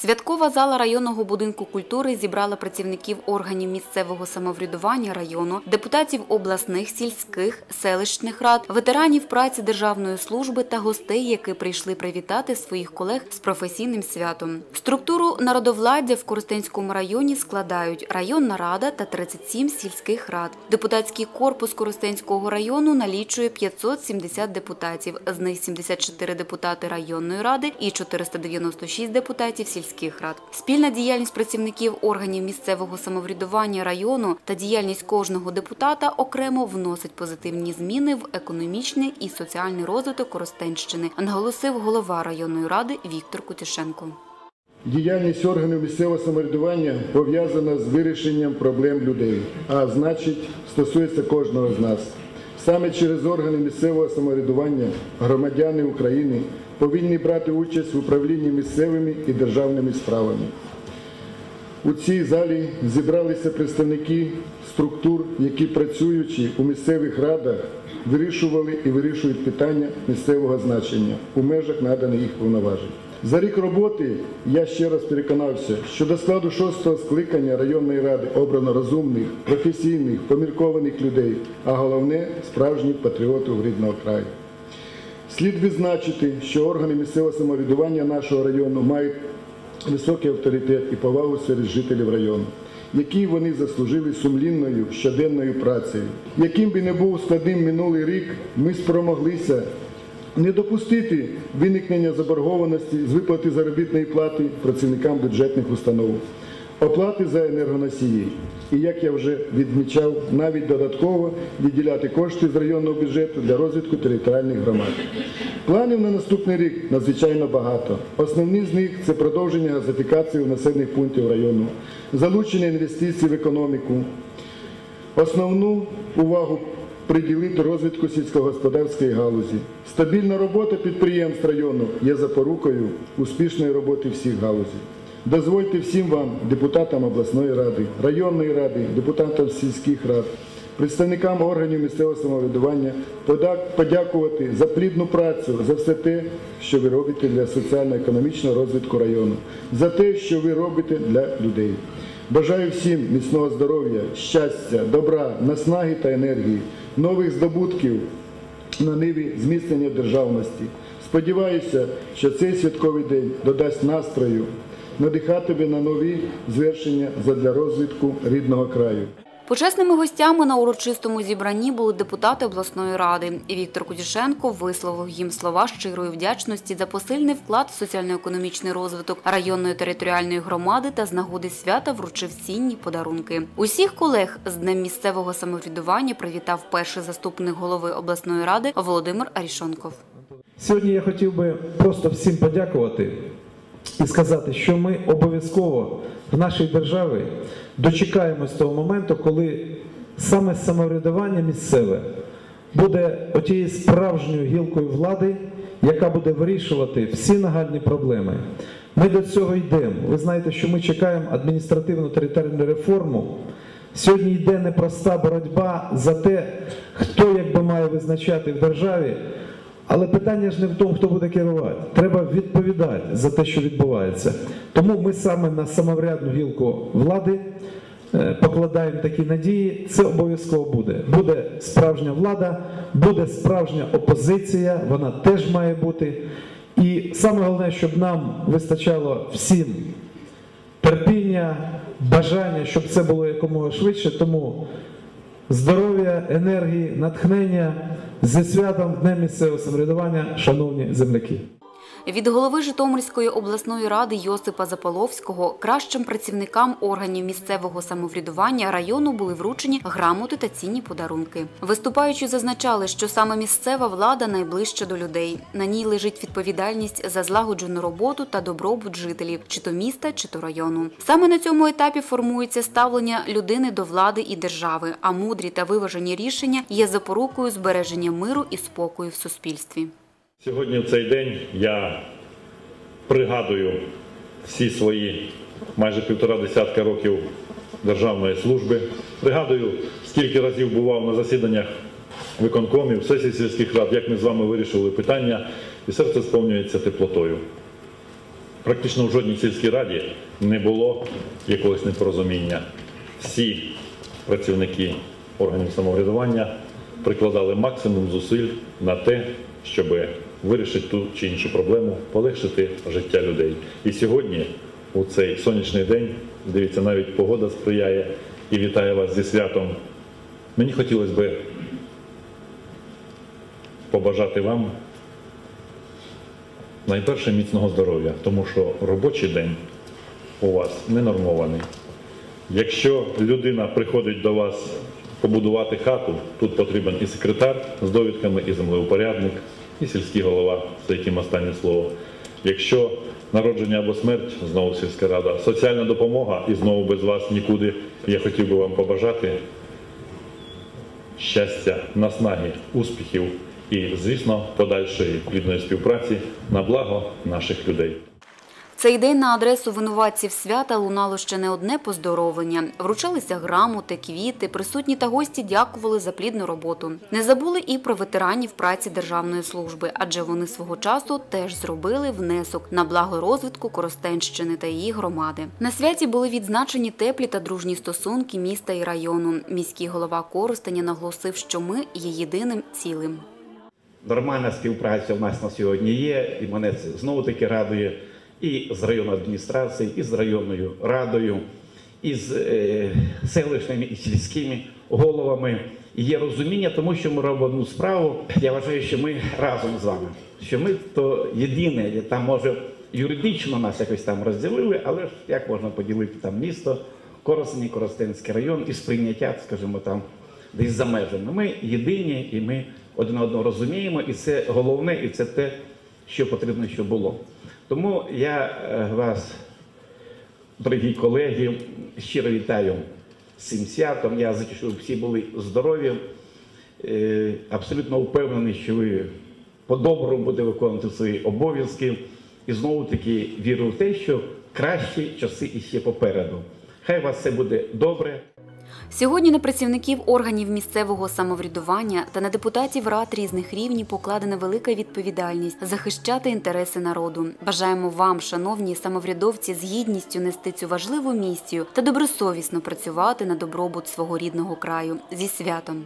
Святкова зала районного будинку культури зібрала працівників органів місцевого самоврядування району, депутатів обласних, сільських, селищних рад, ветеранів праці державної служби та гостей, які прийшли привітати своїх колег з професійним святом. Структуру народовладдя в Коростенському районі складають районна рада та 37 сільських рад. Депутатський корпус Коростенського району налічує 570 депутатів, з них 74 депутати районної ради і 496 депутатів сільських рад. Спільна діяльність працівників органів місцевого самоврядування району та діяльність кожного депутата окремо вносить позитивні зміни в економічний і соціальний розвиток Коростенщини, наголосив голова районної ради Віктор Кутюшенко. Діяльність органів місцевого самоврядування пов'язана з вирішенням проблем людей, а значить, стосується кожного з нас. Саме через органи місцевого самоврядування громадяни України повинні брати участь в управлінні місцевими і державними справами. У цій залі зібралися представники структур, які працюючи у місцевих радах, вирішували і вирішують питання місцевого значення у межах наданих їх повноважень. За рік роботи я ще раз переконався, що до складу шостого скликання районної ради обрано розумних, професійних, поміркованих людей, а головне справжніх патріотів рідного краю. Слід відзначити, що органи місцевого самоврядування нашого району мають високий авторитет і повагу серед жителів району, які вони заслужили сумлінною щоденною працею. Яким би не був складним минулий рік, ми спромоглися не допустити виникнення заборгованості з виплати заробітної плати працівникам бюджетних установ, оплати за енергоносії. І як я вже відмічав, навіть додатково виділяти кошти з районного бюджету для розвитку територіальних громад. Планів на наступний рік надзвичайно багато. Основні з них це продовження газифікації населених пунктів району, залучення інвестицій в економіку, Основну увагу приділити розвитку сільськогосподарської галузі. Стабільна робота підприємств району є запорукою успішної роботи всіх галузей. Дозвольте всім вам, депутатам обласної ради, районної ради, депутатам сільських рад, представникам органів місцевого самоврядування подякувати за плідну працю, за все те, що ви робите для соціально-економічного розвитку району, за те, що ви робите для людей. Бажаю всім міцного здоров'я, щастя, добра, наснаги та енергії, нових здобутків на ниві зміцнення державності. Сподіваюся, що цей святковий день додасть настрою, надихатиме на нові звершення задля розвитку рідного краю. Почесними гостями на урочистому зібранні були депутати обласної ради. І Віктор Кудюшенко висловив їм слова щирої вдячності за посильний вклад в соціально-економічний розвиток районної територіальної громади та з нагоди свята вручив цінні подарунки. Усіх колег з днем місцевого самоврядування привітав перший заступник голови обласної ради Володимир Арішонков. Сьогодні я хотів би просто всім подякувати і сказати, що ми обов'язково в нашій державі дочекаємось того моменту, коли саме самоврядування місцеве буде отією справжньою гілкою влади, яка буде вирішувати всі нагальні проблеми. Ми до цього йдемо. Ви знаєте, що ми чекаємо адміністративну територіальну реформу. Сьогодні йде непроста боротьба за те, хто якби має визначати в державі. Але питання ж не в тому, хто буде керувати. Треба відповідати за те, що відбувається. Тому ми саме на самоврядну гілку влади е, покладаємо такі надії. Це обов'язково буде. Буде справжня влада, буде справжня опозиція, вона теж має бути. І саме головне, щоб нам вистачало всім терпіння, бажання, щоб це було якомога швидше. Тому здоров'я, енергії, натхнення зі святом Днем місцевого самоврядування, шановні земляки. Від голови Житомирської обласної ради Йосипа Заполовського кращим працівникам органів місцевого самоврядування району були вручені грамоти та цінні подарунки. Виступаючи, зазначали, що саме місцева влада найближча до людей. На ній лежить відповідальність за злагоджену роботу та добробут жителів, чи то міста, чи то району. Саме на цьому етапі формується ставлення людини до влади і держави, а мудрі та виважені рішення є запорукою збереження миру і спокою в суспільстві. Сьогодні в цей день я пригадую всі свої майже півтора десятка років державної служби. Пригадую, скільки разів бував на засіданнях виконкомів, сесій сільських рад, як ми з вами вирішили питання, і серце сповнюється теплотою. практично в жодній сільській раді не було якогось непорозуміння. Всі працівники органів самоврядування прикладали максимум зусиль на те, щоб вирішити ту чи іншу проблему, полегшити життя людей. І сьогодні, у цей сонячний день, дивіться, навіть погода сприяє і вітає вас зі святом. Мені хотілося би побажати вам найперше міцного здоров'я, тому що робочий день у вас ненормований. Якщо людина приходить до вас побудувати хату, тут потрібен і секретар з довідками, і землеупорядник, і сільський голова, за яким останнє слово. Якщо народження або смерть, знову сільська рада, соціальна допомога і знову без вас нікуди, я хотів би вам побажати щастя, наснаги, успіхів і, звісно, подальшої плідної співпраці на благо наших людей. Цей день на адресу винуватців свята лунало ще не одне поздоровлення. Вручалися грамоти, квіти, присутні та гості дякували за плідну роботу. Не забули і про ветеранів праці державної служби, адже вони свого часу теж зробили внесок на благо розвитку Коростенщини та її громади. На святі були відзначені теплі та дружні стосунки міста і району. Міський голова Коростеня наголосив, що ми є єдиним цілим. Нормальна співпраця в нас на сьогодні є, і мене це знову таки радує і з районною адміністрацією, і з районною радою, і з е, селищними і сільськими головами. Є розуміння, тому що ми робимо одну справу. Я вважаю, що ми разом з вами, що ми то єдине, там може юридично нас якось там розділили, але ж як можна поділити там місто, Коростень, Коростенський район і сприйняття, скажімо, там десь за межами. Ми єдині і ми один одного розуміємо, і це головне, і це те, що потрібно, щоб було. Тому я е, вас, дорогі колеги, щиро вітаю з цим святом. Я зачу, щоб всі були здорові. Е, Абсолютно впевнений, що ви по-доброму будете виконувати свої обов'язки. І знову таки вірю в те, що кращі часи іще попереду. Хай у вас все буде добре. Сьогодні на працівників органів місцевого самоврядування та на депутатів рад різних рівнів покладена велика відповідальність захищати інтереси народу. Бажаємо вам, шановні самоврядовці, з гідністю нести цю важливу місію та добросовісно працювати на добробут свого рідного краю зі святом.